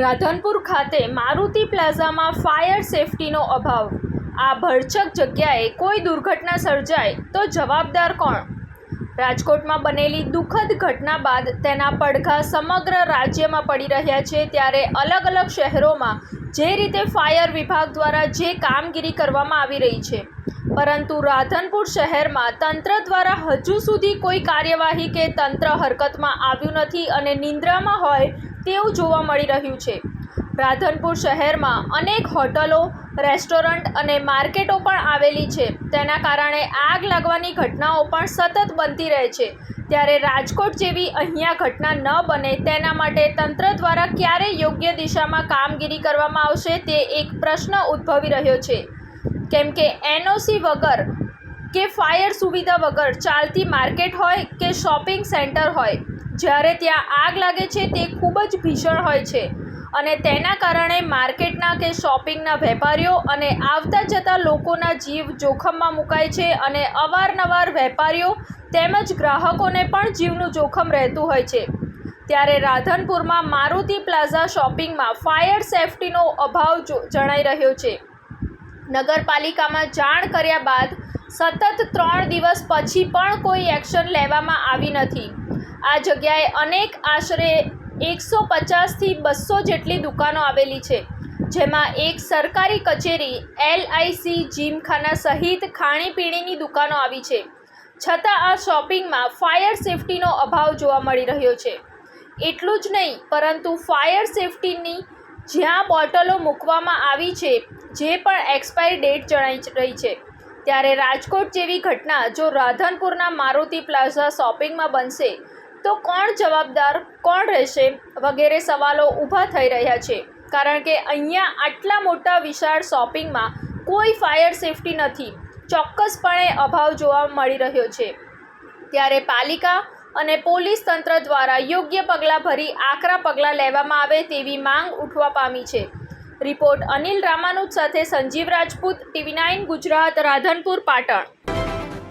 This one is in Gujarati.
રાધનપુર ખાતે મારુતિ પ્લાઝામાં ફાયર સેફટીનો અભાવ. આ ભરચક જગ્યાએ કોઈ દુર્ઘટના સર્જાય તો જવાબદાર કોણ? રાજકોટમાં બનેલી દુઃખદ ઘટના બાદ તેના પડઘા સમગ્ર રાજ્યમાં પડી રહ્યા છે ત્યારે અલગ અલગ શહેરોમાં જે રીતે ફાયર વિભાગ દ્વારા જે કામગીરી કરવામાં આવી રહી છે. પરંતુ રાધનપુર શહેરમાં તંત્ર દ્વારા હજુ સુધી કોઈ કાર્યવાહી કે તંત્ર હરકતમાં આવ્યું નથી અને નિંદ્રામાં હોય તેવું જોવા મળી રહ્યું છે. રાધનપુર શહેરમાં અનેક હોટલો, રેસ્ટોરન્ટ અને માર્કેટો પણ આવેલી છે. તેના કારણે આગ લાગવાની ઘટનાઓ પણ સતત બનતી રહે છે. ત્યારે રાજકોટ જેવી અહીંયા ઘટના ન બને તેના માટે તંત્ર દ્વારા ક્યારે યોગ્ય દિશામાં કામગીરી કરવામાં આવશે તે એક પ્રશ્ન ઉદ્ભવી રહ્યો છે. કેમ કે એનઓસી વગર કે ફાયર સુવિધા વગર ચાલતી માર્કેટ હોય કે શોપિંગ સેન્ટર હોય જ્યારે ત્યાં આગ લાગે છે તે ખૂબ જ ભીષણ હોય છે. અને તેના કારણે માર્કેટના કે શોપિંગના વેપારીઓ અને આવતા જતા લોકોના જીવ જોખમમાં મુકાય છે અને અવારનવાર વેપારીઓ તેમજ ગ્રાહકોને પણ જીવનું જોખમ રહેતું હોય છે. ત્યારે રાધનપુરમાં મારુતિ પ્લાઝા શોપિંગમાં ફાયર સેફટીનો અભાવ જણાઈ રહ્યો છે. નગરપાલિકામાં જાણ કર્યા બાદ સતત ત્રણ દિવસ પછી પણ કોઈ એક્શન લેવામાં આવી નથી. આ જગ્યાએ અનેક આશરે એકસો પચાસથી બસો જેટલી દુકાનો આવેલી છે, જેમાં એક સરકારી કચેરી, એલઆઈસી, જીમખાના સહિત ખાણીપીણીની દુકાનો આવી છે. છતાં આ શોપિંગમાં ફાયર સેફટીનો અભાવ જોવા મળી રહ્યો છે. એટલું જ નહીં, પરંતુ ફાયર સેફટીની જ્યાં બોટલો મૂકવામાં આવી છે, જે પણ એક્સપાયરી ડેટ જણાઈ રહી છે. ત્યારે રાજકોટ જેવી ઘટના જો રાધનપુરના મારુતિ પ્લાઝા શોપિંગમાં બનશે તો કોણ જવાબદાર, કોણ રહેશે વગેરે સવાલો ઊભા થઈ રહ્યા છે. કારણ કે અહીંયા આટલા મોટા વિશાળ શોપિંગમાં કોઈ ફાયર સેફટી નથી. ચોક્કસપણે અભાવ જોવા મળી રહ્યો છે. ત્યારે પાલિકા અને પોલીસ તંત્ર દ્વારા યોગ્ય પગલાં ભરી આકરા પગલાં લેવામાં આવે તેવી માંગ ઉઠવા પામી છે. રિપોર્ટ અનિલ રામાનુજ સાથે સંજીવ રાજપૂત, ટીવી નાઇન ગુજરાત, રાધનપુર, પાટણ.